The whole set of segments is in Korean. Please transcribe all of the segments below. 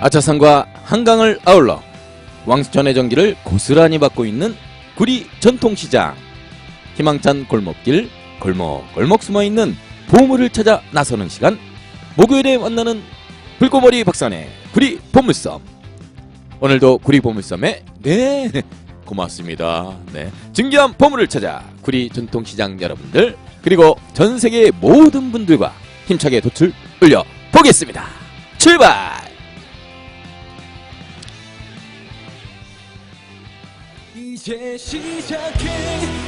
아차산과 한강을 아울러 왕수천의 전기를 고스란히 받고 있는 구리 전통시장. 희망찬 골목길 골목골목 숨어있는 보물을 찾아 나서는 시간. 목요일에 만나는 불꽃머리 박산의 구리 보물섬. 오늘도 구리 보물섬에 네 고맙습니다. 네 증기한 보물을 찾아 구리 전통시장 여러분들 그리고 전 세계의 모든 분들과 힘차게 도출 올려 보겠습니다. 출발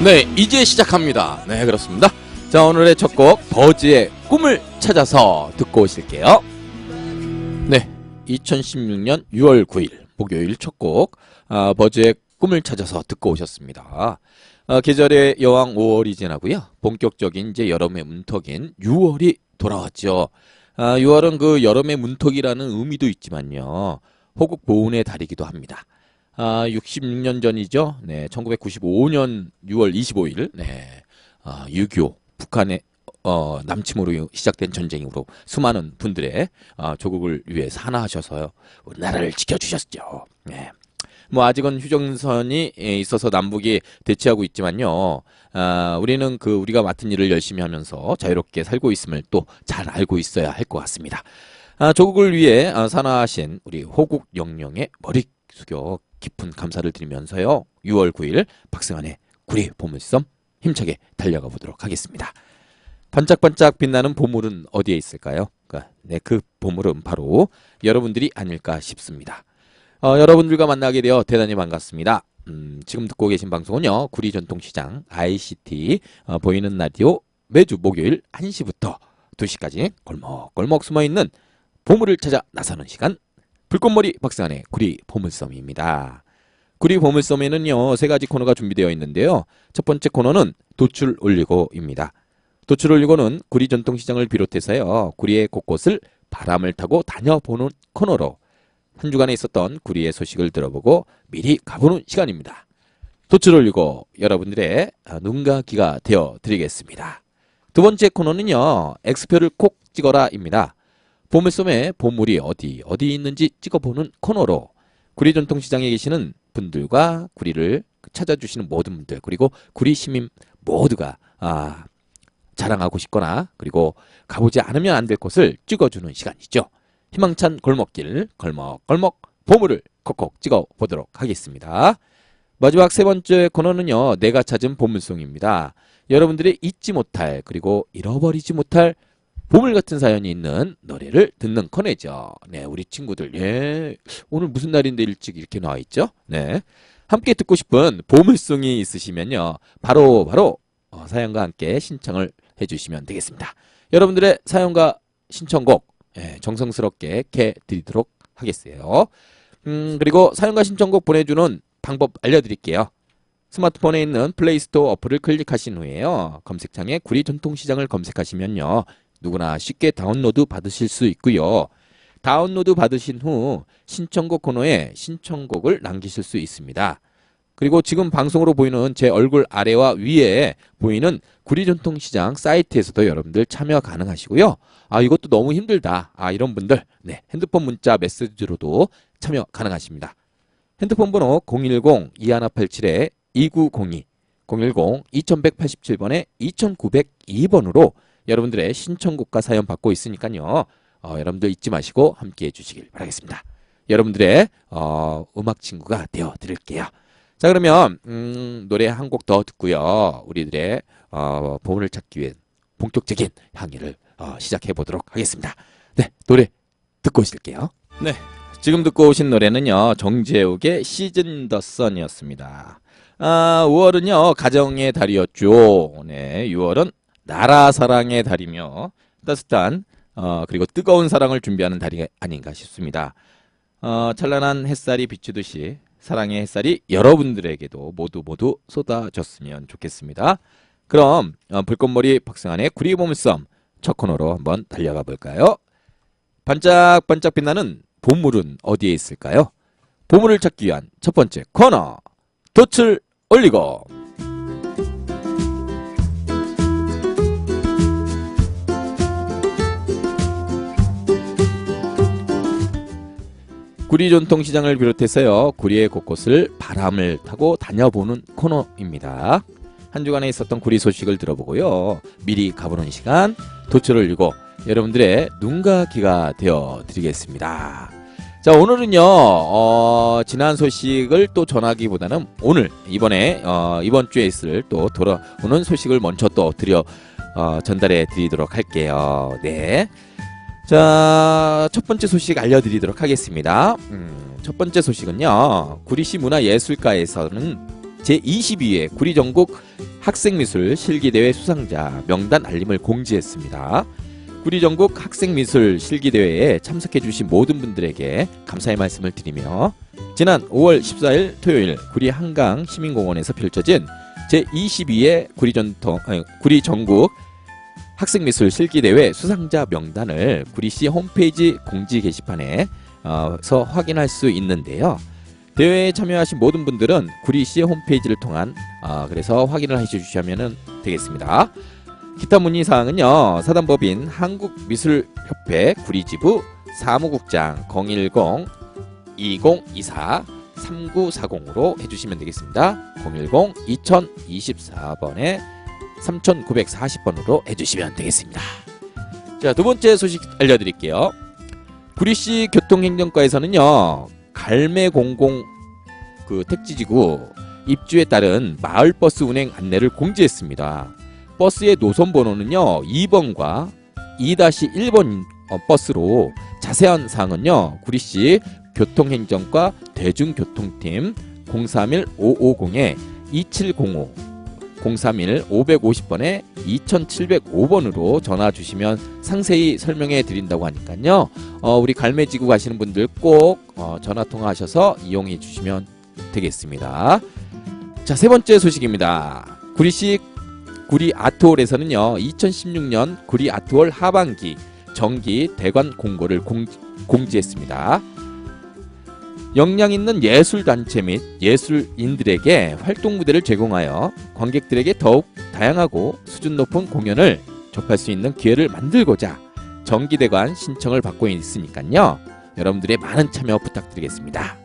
네, 이제 시작합니다. 네, 그렇습니다. 자, 오늘의 첫 곡 버즈의 꿈을 찾아서 듣고 오실게요. 네, 2016년 6월 9일 목요일 첫 곡 아, 버즈의 꿈을 찾아서 듣고 오셨습니다. 아, 계절의 여왕 5월이 지나고요. 본격적인 이제 여름의 문턱인 6월이 돌아왔죠. 아, 6월은 그 여름의 문턱이라는 의미도 있지만요. 호국 보훈의 달이기도 합니다. 아, 66년 전이죠. 네, 1995년 6월 25일, 네, 아, 6.25 북한의 어, 남침으로 시작된 전쟁으로 수많은 분들의 아, 조국을 위해 산하하셔서요 우리나라를 지켜주셨죠. 네. 뭐 아직은 휴전선이 예, 있어서 남북이 대치하고 있지만요. 아, 우리는 그 우리가 맡은 일을 열심히 하면서 자유롭게 살고 있음을 또 잘 알고 있어야 할 것 같습니다. 아, 조국을 위해 아, 산하하신 우리 호국 영령의 머리 숙여 깊은 감사를 드리면서요. 6월 9일 박승환의 구리 보물섬 힘차게 달려가 보도록 하겠습니다. 반짝반짝 빛나는 보물은 어디에 있을까요? 그, 네, 그 보물은 바로 여러분들이 아닐까 싶습니다. 어, 여러분들과 만나게 되어 대단히 반갑습니다. 음, 지금 듣고 계신 방송은요. 구리 전통시장 ICT 어, 보이는 라디오 매주 목요일 1시부터 2시까지 골목골목 숨어있는 보물을 찾아 나서는 시간 불꽃머리 박사의 구리 보물섬입니다. 구리 보물섬에는요 세 가지 코너가 준비되어 있는데요. 첫 번째 코너는 도출 올리고입니다. 도출 올리고는 구리 전통시장을 비롯해서요 구리의 곳곳을 바람을 타고 다녀보는 코너로 한 주간에 있었던 구리의 소식을 들어보고 미리 가보는 시간입니다. 도출 올리고 여러분들의 눈과 귀가 되어 드리겠습니다. 두 번째 코너는요 엑스표를 콕 찍어라입니다. 보물섬에 보물이 어디 어디 있는지 찍어보는 코너로 구리 전통시장에 계시는 분들과 구리를 찾아주시는 모든 분들 그리고 구리 시민 모두가 아, 자랑하고 싶거나 그리고 가보지 않으면 안 될 곳을 찍어주는 시간이죠. 희망찬 골목길 걸먹걸먹 보물을 콕콕 찍어보도록 하겠습니다. 마지막 세 번째 코너는요. 내가 찾은 보물송입니다. 여러분들이 잊지 못할 그리고 잃어버리지 못할 보물 같은 사연이 있는 노래를 듣는 코너죠. 네, 우리 친구들, 예, 오늘 무슨 날인데 일찍 이렇게 나와 있죠? 네, 함께 듣고 싶은 보물송이 있으시면요, 바로 바로 어, 사연과 함께 신청을 해 주시면 되겠습니다. 여러분들의 사연과 신청곡 예, 정성스럽게 개 드리도록 하겠어요. 음, 그리고 사연과 신청곡 보내주는 방법 알려드릴게요. 스마트폰에 있는 플레이스토어 어플을 클릭하신 후에요. 검색창에 구리 전통시장을 검색하시면요. 누구나 쉽게 다운로드 받으실 수 있고요. 다운로드 받으신 후 신청곡 코너에 신청곡을 남기실 수 있습니다. 그리고 지금 방송으로 보이는 제 얼굴 아래와 위에 보이는 구리전통시장 사이트에서도 여러분들 참여 가능하시고요. 아 이것도 너무 힘들다. 아 이런 분들 네 핸드폰 문자 메시지로도 참여 가능하십니다. 핸드폰 번호 010-2187-2902 010-2187번에 2902번으로 여러분들의 신청곡과 사연 받고 있으니까요. 어, 여러분들 잊지 마시고 함께 해주시길 바라겠습니다. 여러분들의 어, 음악 친구가 되어 드릴게요. 자 그러면 음, 노래 한 곡 더 듣고요. 우리들의 어, 보물을 찾기 위해 본격적인 향기를 어, 시작해 보도록 하겠습니다. 네 노래 듣고 오실게요. 네 지금 듣고 오신 노래는요 정재욱의 시즌 더 선이었습니다. 아, 5월은요 가정의 달이었죠. 네 6월은 나라 사랑의 달이며 따뜻한 어, 그리고 뜨거운 사랑을 준비하는 달이 아닌가 싶습니다. 어, 찬란한 햇살이 비추듯이 사랑의 햇살이 여러분들에게도 모두 모두 쏟아졌으면 좋겠습니다. 그럼 어, 불꽃머리 박승환의 구리보물섬 첫 코너로 한번 달려가 볼까요? 반짝반짝 빛나는 보물은 어디에 있을까요? 보물을 찾기 위한 첫 번째 코너 돛을 올리고 구리 전통시장을 비롯해서요 구리의 곳곳을 바람을 타고 다녀보는 코너입니다. 한 주간에 있었던 구리 소식을 들어보고요 미리 가보는 시간 도초를 읽고 여러분들의 눈과 귀가 되어 드리겠습니다. 자 오늘은요 어, 지난 소식을 또 전하기보다는 오늘 이번에 어, 이번 주에 있을 또 돌아오는 소식을 먼저 또 드려 어, 전달해 드리도록 할게요. 네. 자, 첫 번째 소식 알려드리도록 하겠습니다. 음, 첫 번째 소식은요, 구리시 문화예술가에서는 제22회 구리전국 학생미술 실기대회 수상자 명단 알림을 공지했습니다. 구리전국 학생미술 실기대회에 참석해주신 모든 분들에게 감사의 말씀을 드리며, 지난 5월 14일 토요일 구리 한강 시민공원에서 펼쳐진 제22회 구리전통, 구리전국 학생미술 실기대회 수상자 명단을 구리시 홈페이지 공지 게시판에 어, 서 확인할 수 있는데요. 대회에 참여하신 모든 분들은 구리시 홈페이지를 통한 어, 그래서 확인을 해주시면 되겠습니다. 기타 문의 사항은요 사단법인 한국미술협회 구리지부 사무국장 010 2024 3940으로 해주시면 되겠습니다. 010 2024번에 3940번으로 해주시면 되겠습니다. 자, 두 번째 소식 알려드릴게요. 구리시 교통행정과에서는요, 갈매 공공 그 택지지구 입주에 따른 마을버스 운행 안내를 공지했습니다. 버스의 노선 번호는요, 2번과 2-1번 어, 버스로 자세한 사항은요, 구리시 교통행정과 대중교통팀 031-550에 2705 031 550번에 2705번으로 전화 주시면 상세히 설명해 드린다고 하니까요. 어, 우리 갈매지구 가시는 분들 꼭 어, 전화 통화하셔서 이용해 주시면 되겠습니다. 자, 세 번째 소식입니다. 구리시 구리 아트홀에서는요. 2016년 구리 아트홀 하반기 정기 대관 공고를 공, 공지했습니다. 역량 있는 예술 단체 및 예술인들에게 활동 무대를 제공하여 관객들에게 더욱 다양하고 수준 높은 공연을 접할 수 있는 기회를 만들고자 정기대관 신청을 받고 있으니까요. 여러분들의 많은 참여 부탁드리겠습니다.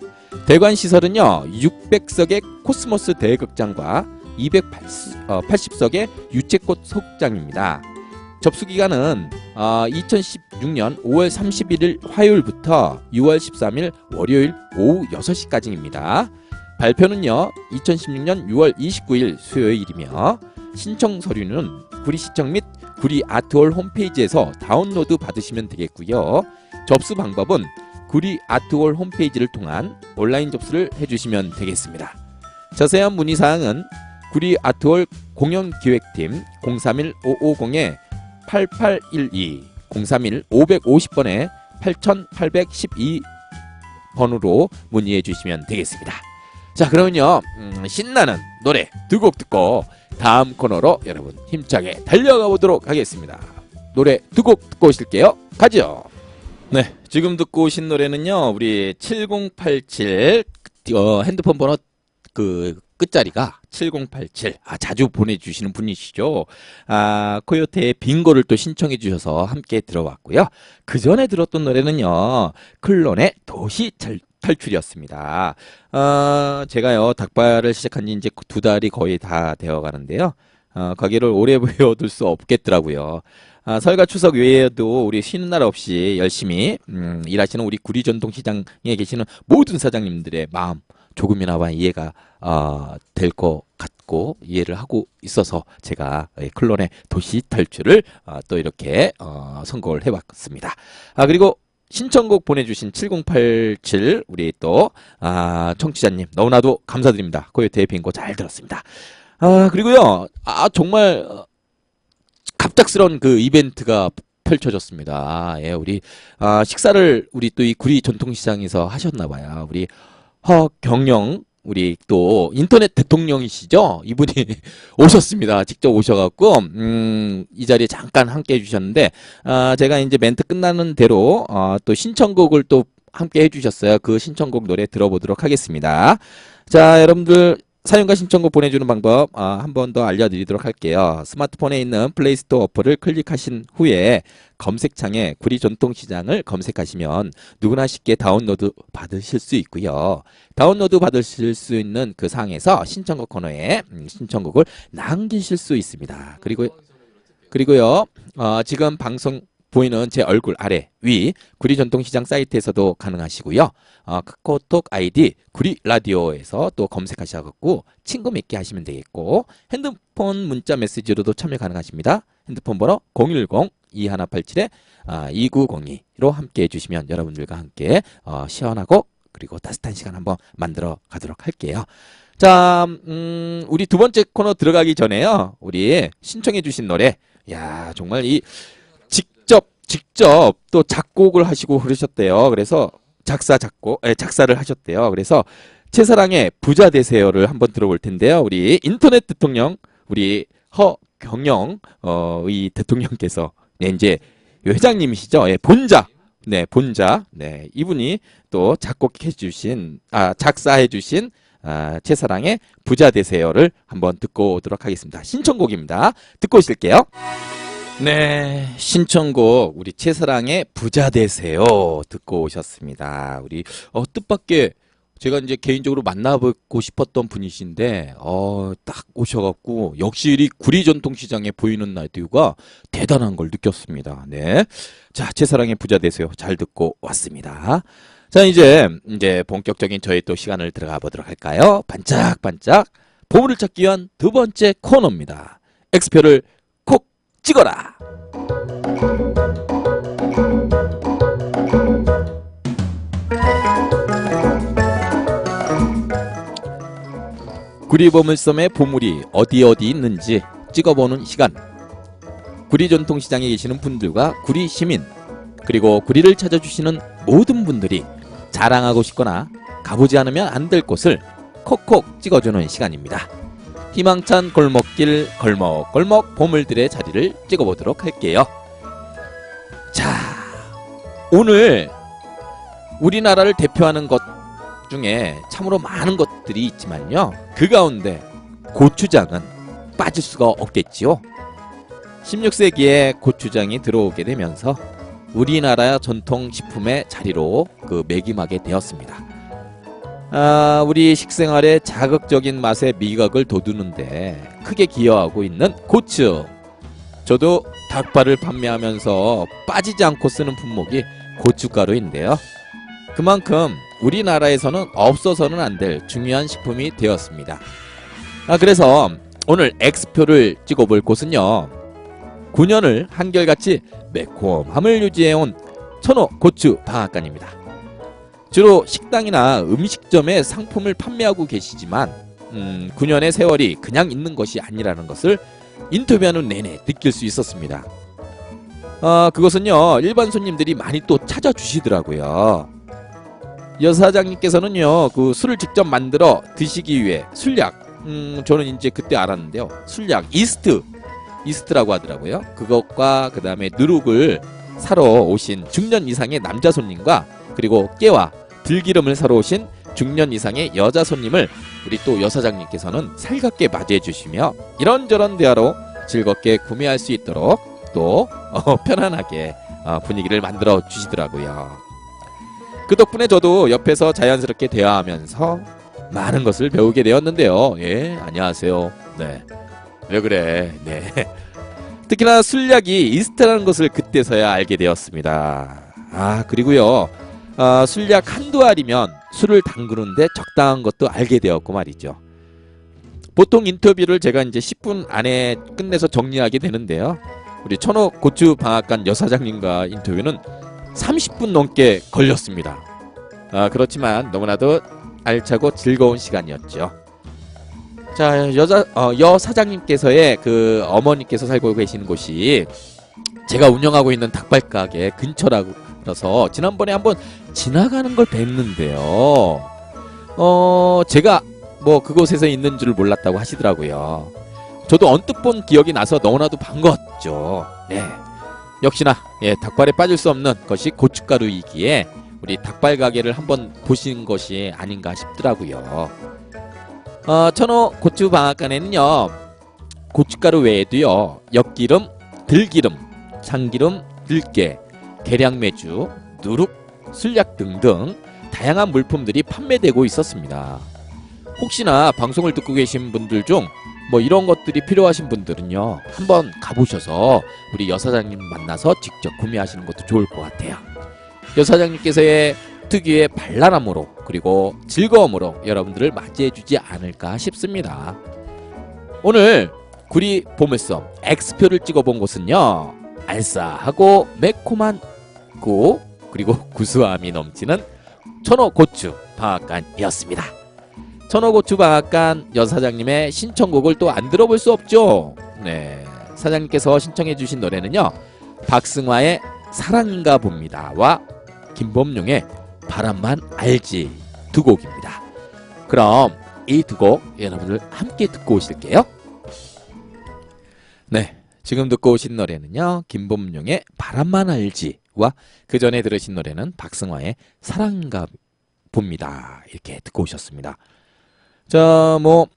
대관 시설은요. 600석의 코스모스 대극장과 280석의 유채꽃 소극장입니다. 접수 기간은 어, 2016년 5월 31일 화요일부터 6월 13일 월요일 오후 6시까지입니다. 발표는요. 2016년 6월 29일 수요일이며 신청 서류는 구리시청 및 구리 아트홀 홈페이지에서 다운로드 받으시면 되겠고요. 접수 방법은 구리 아트홀 홈페이지를 통한 온라인 접수를 해주시면 되겠습니다. 자세한 문의 사항은 구리 아트홀 공연기획팀 031-550에 8812 031 550번에 8812번으로 문의해 주시면 되겠습니다. 자, 그러면요. 음, 신나는 노래 두 곡 듣고 다음 코너로 여러분 힘차게 달려가 보도록 하겠습니다. 노래 두 곡 듣고 오실게요. 가죠. 네, 지금 듣고 오신 노래는요. 우리 7087 어, 핸드폰 번호 그 끝자리가 7087. 아, 자주 보내주시는 분이시죠. 아, 코요태의 빙고를 또 신청해 주셔서 함께 들어봤고요. 그 전에 들었던 노래는요. 클론의 도시 탈, 탈출이었습니다. 아, 제가요, 닭발을 시작한 지 이제 두 달이 거의 다 되어 가는데요. 어, 가게를 오래 배워둘 수 없겠더라고요. 아, 설과 추석 외에도 우리 쉬는 날 없이 열심히 음, 일하시는 우리 구리전통시장에 계시는 모든 사장님들의 마음 조금이나마 이해가 어, 될 것 같고 이해를 하고 있어서 제가 이 클론의 도시 탈출을 어, 또 이렇게 어, 선곡을 해봤습니다. 아 그리고 신청곡 보내주신 7087 우리 또 아, 청취자님 너무나도 감사드립니다. 코요태 빙고 잘 들었습니다. 아 그리고요 아 정말 어, 갑작스런 그 이벤트가 펼쳐졌습니다. 예, 우리 아, 식사를 우리 또 이 구리 전통시장에서 하셨나 봐요. 우리 허경영 우리 또 인터넷 대통령이시죠? 이분이 오셨습니다. 직접 오셔갖고 음, 이 자리에 잠깐 함께 해주셨는데 아, 제가 이제 멘트 끝나는 대로 어, 또 신청곡을 또 함께 해주셨어요. 그 신청곡 노래 들어보도록 하겠습니다. 자, 여러분들 사용과 신청곡 보내주는 방법 아, 한번 더 알려드리도록 할게요. 스마트폰에 있는 플레이스토어 어플을 클릭하신 후에 검색창에 구리 전통시장을 검색하시면 누구나 쉽게 다운로드 받으실 수 있고요. 다운로드 받으실 수 있는 그 상에서 신청곡 코너에 음, 신청곡을 남기실 수 있습니다. 그리고 그리고요 어, 지금 방송 보이는 제 얼굴 아래 위 구리 전통시장 사이트에서도 가능하시고요. 어, 카카오톡 아이디 구리 라디오에서 또 검색하셔갖고 친구 맺기 하시면 되겠고 핸드폰 문자 메시지로도 참여 가능하십니다. 핸드폰 번호 010 2187에 아, 2902로 함께 해주시면 여러분들과 함께 어, 시원하고 그리고 따뜻한 시간 한번 만들어 가도록 할게요. 자, 음, 우리 두 번째 코너 들어가기 전에요. 우리 신청해 주신 노래, 야 정말 이 직접 또 작곡을 하시고 그러셨대요. 그래서 작사 작곡, 에, 작사를 하셨대요. 그래서 최사랑의 부자 되세요를 한번 들어볼 텐데요. 우리 인터넷 대통령 우리 허경영 어, 이 대통령께서 네, 이제 회장님이시죠. 예, 본자. 네, 본자. 네, 이분이 또 작곡해 주신 아, 작사해 주신 아, 최사랑의 부자 되세요를 한번 듣고 오도록 하겠습니다. 신청곡입니다. 듣고 오실게요. 네, 신청곡 우리 최사랑의 부자 되세요 듣고 오셨습니다. 우리 어, 뜻밖의 제가 이제 개인적으로 만나뵙고 싶었던 분이신데 어, 딱 오셔갖고 역시 이 구리 전통시장에 보이는 라디오가 대단한 걸 느꼈습니다. 네, 자 최사랑의 부자 되세요 잘 듣고 왔습니다. 자 이제 이제 본격적인 저희 또 시간을 들어가 보도록 할까요? 반짝반짝 보물을 찾기 위한 두 번째 코너입니다. 엑스표를 콕 찍어라. 구리 보물섬의 보물이 어디 어디 있는지 찍어보는 시간. 구리 전통시장에 계시는 분들과 구리 시민 그리고 구리를 찾아주시는 모든 분들이 자랑하고 싶거나 가보지 않으면 안 될 곳을 콕콕 찍어주는 시간입니다. 희망찬 골목길 걸먹걸먹 보물들의 자리를 찍어보도록 할게요. 자, 오늘 우리나라를 대표하는 것 중에 참으로 많은 것들이 있지만요. 그 가운데 고추장은 빠질 수가 없겠지요. 16세기에 고추장이 들어오게 되면서 우리나라 전통 식품의 자리로 그 매김하게 되었습니다. 아, 우리 식생활에 자극적인 맛의 미각을 돋우는데 크게 기여하고 있는 고추. 저도 닭발을 판매하면서 빠지지 않고 쓰는 품목이 고춧가루인데요. 그만큼 우리나라에서는 없어서는 안 될 중요한 식품이 되었습니다. 아, 그래서 오늘 X표를 찍어볼 곳은요. 9년을 한결같이 매콤함을 유지해온 천호 고추 방앗간입니다. 주로 식당이나 음식점에 상품을 판매하고 계시지만 음, 9년의 세월이 그냥 있는 것이 아니라는 것을 인터뷰하는 내내 느낄 수 있었습니다. 아, 그것은요 일반 손님들이 많이 또 찾아주시더라고요. 여 사장님께서는요 그 술을 직접 만들어 드시기 위해 술약 음 저는 이제 그때 알았는데요 술약 이스트 이스트라고 하더라고요 그것과 그 다음에 누룩을 사러 오신 중년 이상의 남자 손님과 그리고 깨와 들기름을 사러 오신 중년 이상의 여자 손님을 우리 또 여사장님께서는 살갑게 맞이해 주시며 이런저런 대화로 즐겁게 구매할 수 있도록 또 어, 편안하게 어, 분위기를 만들어 주시더라고요. 그 덕분에 저도 옆에서 자연스럽게 대화하면서 많은 것을 배우게 되었는데요. 예, 안녕하세요. 네. 왜 그래? 네. 특히나 술약이 이스트라는 것을 그때서야 알게 되었습니다. 아, 그리고요. 아, 술약 한두 알이면 술을 담그는데 적당한 것도 알게 되었고 말이죠. 보통 인터뷰를 제가 이제 10분 안에 끝내서 정리하게 되는데요. 우리 천호 고추 방앗간 여사장님과 인터뷰는 30분 넘게 걸렸습니다. 아, 그렇지만 너무나도 알차고 즐거운 시간이었죠. 자, 여자 어, 여 사장님께서의 그 어머니께서 살고 계시는 곳이 제가 운영하고 있는 닭발 가게 근처라 서 지난번에 한번 지나가는 걸 뵀는데요. 어, 제가 뭐 그곳에서 있는 줄 몰랐다고 하시더라고요. 저도 언뜻 본 기억이 나서 너무나도 반가웠죠. 네. 역시나 예, 닭발에 빠질 수 없는 것이 고춧가루이기에 우리 닭발 가게를 한번 보신 것이 아닌가 싶더라고요. 어, 천호 고추 방앗간에는요 고춧가루 외에도요 엿기름, 들기름, 참기름, 들깨, 계량매주, 누룩, 술약 등등 다양한 물품들이 판매되고 있었습니다. 혹시나 방송을 듣고 계신 분들 중 뭐 이런 것들이 필요하신 분들은요 한번 가보셔서 우리 여사장님 만나서 직접 구매하시는 것도 좋을 것 같아요. 여사장님께서의 특유의 발랄함으로 그리고 즐거움으로 여러분들을 맞이해주지 않을까 싶습니다. 오늘 구리 보물섬 X표를 찍어본 곳은요 알싸하고 매콤한 고 그리고 구수함이 넘치는 천호고추 방앗간이었습니다. 천호고추 방앗간 여사장님의 신청곡을 또 안 들어볼 수 없죠. 네, 사장님께서 신청해주신 노래는요 박승화의 사랑인가 봅니다와 김범용의 바람만 알지 두 곡입니다. 그럼 이 두 곡 여러분들 함께 듣고 오실게요. 네, 지금 듣고 오신 노래는요 김범용의 바람만 알지 와 그 전에 들으신 노래는 박승화의 사랑인가 봅니다. 이렇게 듣고 오셨습니다. 자, 뭐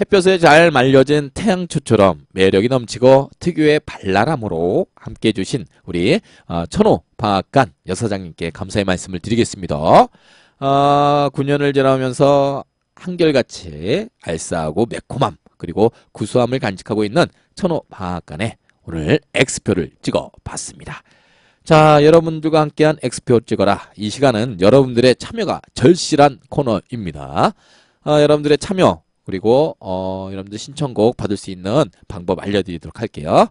햇볕에 잘 말려진 태양초처럼 매력이 넘치고 특유의 발랄함으로 함께 해주신 우리 어, 천호 방앗간 여사장님께 감사의 말씀을 드리겠습니다. 아, 9년을 지나면서 한결같이 알싸하고 매콤함 그리고 구수함을 간직하고 있는 천호 방앗간에 오늘 X표를 찍어 봤습니다. 자, 여러분들과 함께한 X표 찍어라. 이 시간은 여러분들의 참여가 절실한 코너입니다. 아, 여러분들의 참여 그리고 어, 여러분들 신청곡 받을 수 있는 방법 알려드리도록 할게요.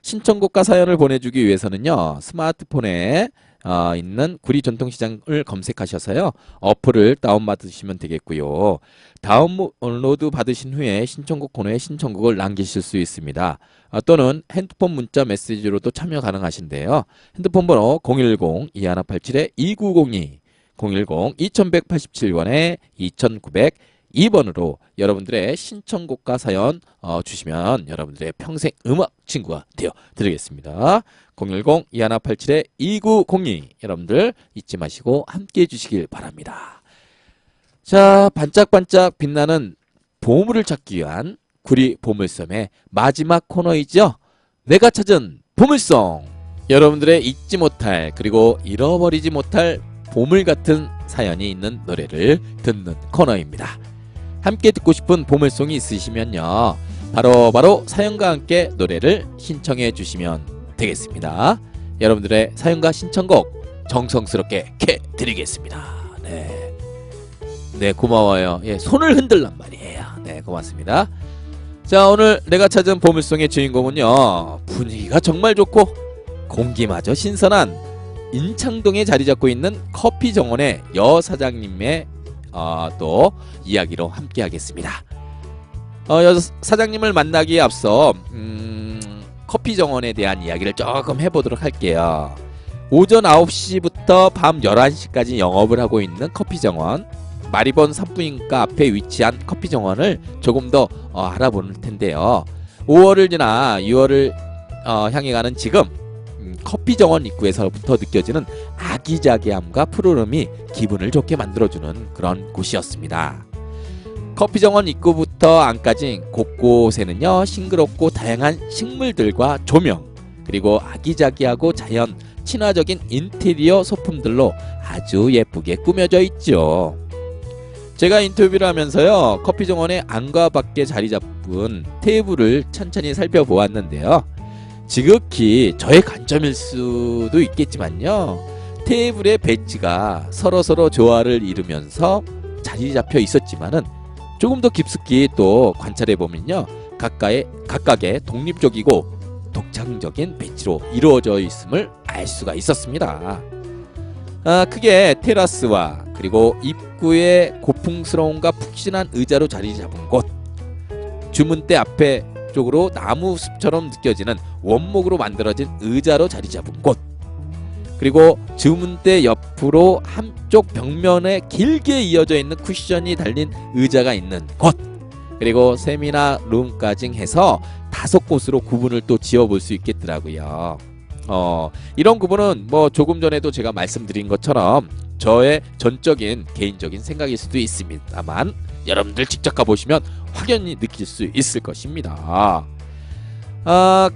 신청곡과 사연을 보내주기 위해서는요 스마트폰에 어, 있는 구리 전통시장을 검색하셔서요. 어플을 다운받으시면 되겠고요. 다운로드 받으신 후에 신청곡 코너에 신청곡을 남기실 수 있습니다. 아, 또는 핸드폰 문자 메시지로도 참여 가능하신데요. 핸드폰 번호 010-2187-2902 010-2187번에 2900 2번으로 여러분들의 신청곡과 사연 어, 주시면 여러분들의 평생 음악 친구가 되어 드리겠습니다. 010-2187-2902 여러분들 잊지 마시고 함께 해 주시길 바랍니다. 자, 반짝반짝 빛나는 보물을 찾기 위한 구리 보물섬의 마지막 코너이죠. 내가 찾은 보물송. 여러분들의 잊지 못할 그리고 잃어버리지 못할 보물 같은 사연이 있는 노래를 듣는 코너입니다. 함께 듣고 싶은 보물송이 있으시면요. 바로 바로 사연과 함께 노래를 신청해 주시면 되겠습니다. 여러분들의 사연과 신청곡 정성스럽게 캐 드리겠습니다. 네. 네, 고마워요. 예, 손을 흔들란 말이에요. 네, 고맙습니다. 자, 오늘 내가 찾은 보물송의 주인공은요. 분위기가 정말 좋고 공기마저 신선한 인창동에 자리 잡고 있는 커피 정원의 여 사장님의 어, 또 이야기로 함께 하겠습니다. 어, 여 사장님을 만나기에 앞서 음, 커피 정원에 대한 이야기를 조금 해보도록 할게요. 오전 9시부터 밤 11시까지 영업을 하고 있는 커피 정원 마리본 산부인과 앞에 위치한 커피 정원을 조금 더 어, 알아볼 텐데요. 5월을 지나 6월을 어, 향해 가는 지금 음, 커피 정원 입구에서부터 느껴지는 아기자기함과 푸르름이 기분을 좋게 만들어주는 그런 곳이었습니다. 커피 정원 입구부터 안까지 곳곳에는요 싱그럽고 다양한 식물들과 조명 그리고 아기자기하고 자연 친화적인 인테리어 소품들로 아주 예쁘게 꾸며져 있죠. 제가 인터뷰를 하면서요 커피 정원의 안과 밖에 자리 잡은 테이블을 천천히 살펴보았는데요. 지극히 저의 관점일 수도 있겠지만요. 테이블의 배치가 서로서로 조화를 이루면서 자리 잡혀 있었지만은 조금 더 깊숙이 또 관찰해 보면요. 각각의 각각의 독립적이고 독창적인 배치로 이루어져 있음을 알 수가 있었습니다. 아, 크게 테라스와 그리고 입구의 고풍스러움과 푹신한 의자로 자리 잡은 곳 주문대 앞에 쪽으로 나무 숲처럼 느껴지는 원목으로 만들어진 의자로 자리 잡은 곳 그리고 주문대 옆으로 한쪽 벽면에 길게 이어져 있는 쿠션이 달린 의자가 있는 곳 그리고 세미나 룸까지 해서 다섯 곳으로 구분을 또 지어볼 수 있겠더라고요. 어, 이런 구분은 뭐 조금 전에도 제가 말씀드린 것처럼 저의 전적인 개인적인 생각일 수도 있습니다만 여러분들 직접 가보시면 확연히 느낄 수 있을 것입니다. 아,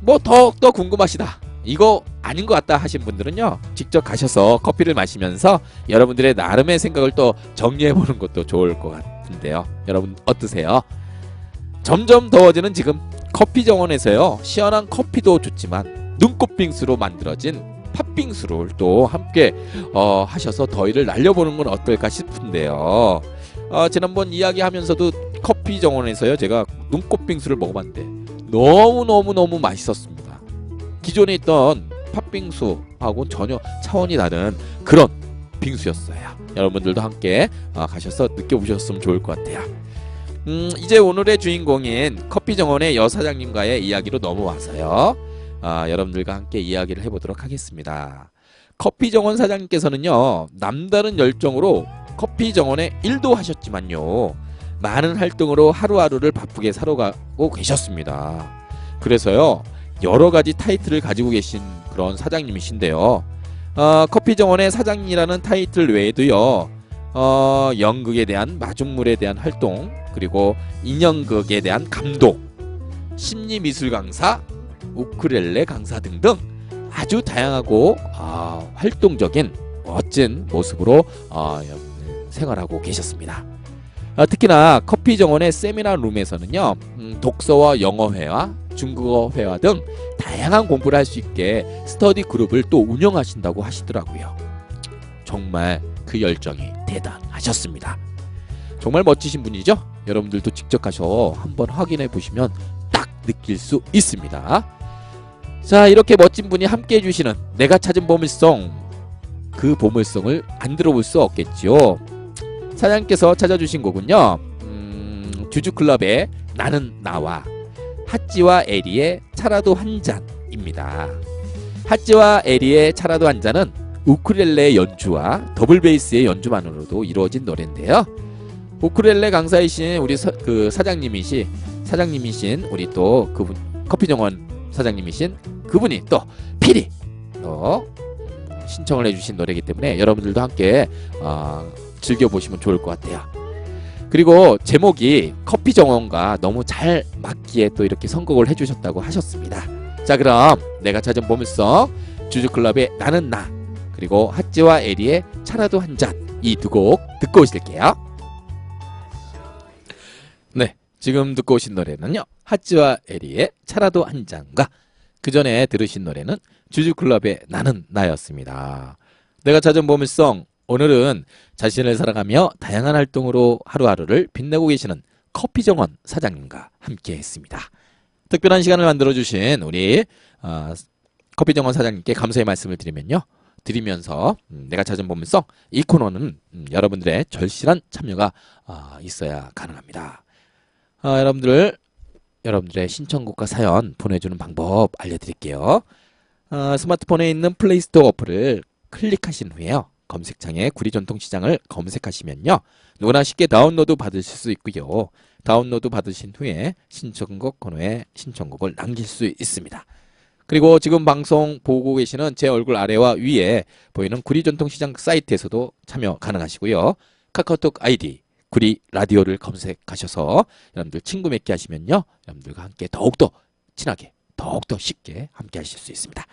뭐 더욱더 궁금하시다. 이거 아닌 것 같다 하신 분들은요 직접 가셔서 커피를 마시면서 여러분들의 나름의 생각을 또 정리해 보는 것도 좋을 것 같은데요 여러분 어떠세요? 점점 더워지는 지금 커피 정원에서요 시원한 커피도 좋지만 눈꽃 빙수로 만들어진 팥빙수를 또 함께 어, 하셔서 더위를 날려보는 건 어떨까 싶은데요 어, 지난번 이야기하면서도 커피 정원에서요 제가 눈꽃 빙수를 먹어봤는데 너무 너무 너무 맛있었습니다. 기존에 있던 팥빙수하고 전혀 차원이 다른 그런 빙수였어요. 여러분들도 함께 아, 가셔서 느껴보셨으면 좋을 것 같아요. 음, 이제 오늘의 주인공인 커피 정원의 여 사장님과의 이야기로 넘어와서요. 아, 여러분들과 함께 이야기를 해보도록 하겠습니다. 커피 정원 사장님께서는요 남다른 열정으로 커피 정원에 일도 하셨지만요 많은 활동으로 하루하루를 바쁘게 살아가고 계셨습니다. 그래서요 여러 가지 타이틀을 가지고 계신 그런 사장님이신데요. 어, 커피 정원의 사장이라는 타이틀 외에도요. 어, 연극에 대한 마중물에 대한 활동 그리고 인형극에 대한 감독, 심리 미술 강사, 우크렐레 강사 등등 아주 다양하고 아, 활동적인 멋진 모습으로 어, 생활하고 계셨습니다. 아, 특히나 커피 정원의 세미나 룸에서는요 음, 독서와 영어회화, 중국어회화 등 다양한 공부를 할 수 있게 스터디 그룹을 또 운영하신다고 하시더라고요. 정말 그 열정이 대단하셨습니다. 정말 멋지신 분이죠? 여러분들도 직접 가서 한번 확인해 보시면 딱 느낄 수 있습니다. 자, 이렇게 멋진 분이 함께 해주시는 내가 찾은 보물성 그 보물성을 안 들어볼 수 없겠지요. 사장님께서 찾아주신 곡은요. 음, 주주클럽의 나는 나와 핫지와 에리의 차라도 한 잔입니다. 핫지와 에리의 차라도 한 잔은 우크렐레 연주와 더블 베이스의 연주만으로도 이루어진 노래인데요. 우크렐레 강사이신 우리 사, 그 사장님이시 사장님이신 우리 또 그분 커피 정원 사장님이신 그분이 또 필히 또 신청을 해주신 노래이기 때문에 여러분들도 함께 어, 즐겨보시면 좋을 것 같아요. 그리고 제목이 커피 정원과 너무 잘 맞기에 또 이렇게 선곡을 해주셨다고 하셨습니다. 자 그럼 내가 찾은 보물성 주주클럽의 나는 나 그리고 핫지와 에리의 차라도 한 잔 이 두 곡 듣고 오실게요. 네 지금 듣고 오신 노래는요 핫지와 에리의 차라도 한 잔과 그 전에 들으신 노래는 주주클럽의 나는 나였습니다. 내가 찾은 보물성 오늘은 자신을 사랑하며 다양한 활동으로 하루하루를 빛내고 계시는 커피정원 사장님과 함께 했습니다. 특별한 시간을 만들어주신 우리 어, 커피정원 사장님께 감사의 말씀을 드리면요. 드리면서 음, 내가 찾은 보물성 이 코너는 음, 여러분들의 절실한 참여가 어, 있어야 가능합니다. 어, 여러분들 여러분들의 신청곡과 사연 보내주는 방법 알려드릴게요. 어, 스마트폰에 있는 플레이스토어 어플을 클릭하신 후에요. 검색창에 구리전통시장을 검색하시면요. 누구나 쉽게 다운로드 받으실 수 있고요. 다운로드 받으신 후에 신청곡 코너에 신청곡을 남길 수 있습니다. 그리고 지금 방송 보고 계시는 제 얼굴 아래와 위에 보이는 구리전통시장 사이트에서도 참여 가능하시고요. 카카오톡 아이디 구리 라디오를 검색하셔서 여러분들 친구 맺기 하시면요. 여러분들과 함께 더욱더 친하게 더욱더 쉽게 함께 하실 수 있습니다.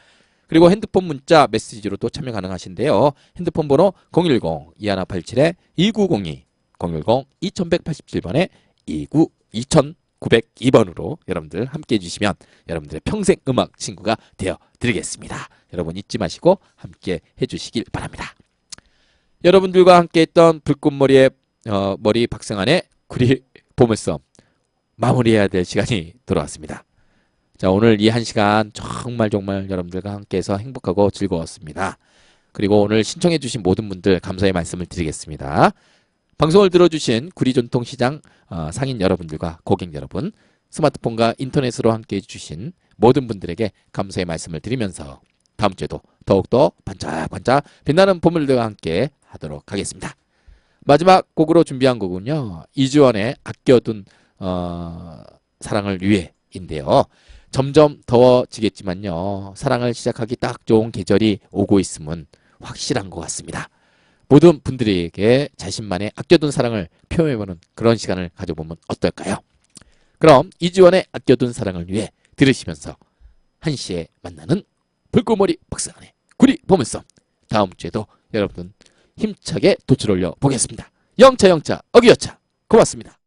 그리고 핸드폰 문자 메시지로도 참여 가능하신데요. 핸드폰 번호 010-2187-2902 010-2187번에 29 2902번으로 여러분들 함께 해주시면 여러분들의 평생 음악 친구가 되어 드리겠습니다. 여러분 잊지 마시고 함께 해주시길 바랍니다. 여러분들과 함께 했던 불꽃머리의 어, 머리 박승환의 구리 보물섬 마무리해야 될 시간이 돌아왔습니다. 자, 오늘 이 한 시간 정말 정말 여러분들과 함께해서 행복하고 즐거웠습니다. 그리고 오늘 신청해주신 모든 분들 감사의 말씀을 드리겠습니다. 방송을 들어주신 구리전통시장 어, 상인 여러분들과 고객 여러분, 스마트폰과 인터넷으로 함께 해 주신 모든 분들에게 감사의 말씀을 드리면서 다음 주에도 더욱더 반짝반짝 빛나는 보물들과 함께 하도록 하겠습니다. 마지막 곡으로 준비한 곡은요. 이주원의 아껴둔 어, 사랑을 위해인데요. 점점 더워지겠지만요. 사랑을 시작하기 딱 좋은 계절이 오고 있음은 확실한 것 같습니다. 모든 분들에게 자신만의 아껴둔 사랑을 표현해보는 그런 시간을 가져보면 어떨까요? 그럼 이지원의 아껴둔 사랑을 위해 들으시면서 1시에 만나는 불꽃머리 박사관의 구리 보면서 다음 주에도 여러분 힘차게 도출 올려 보겠습니다. 영차 영차 어기여차 고맙습니다.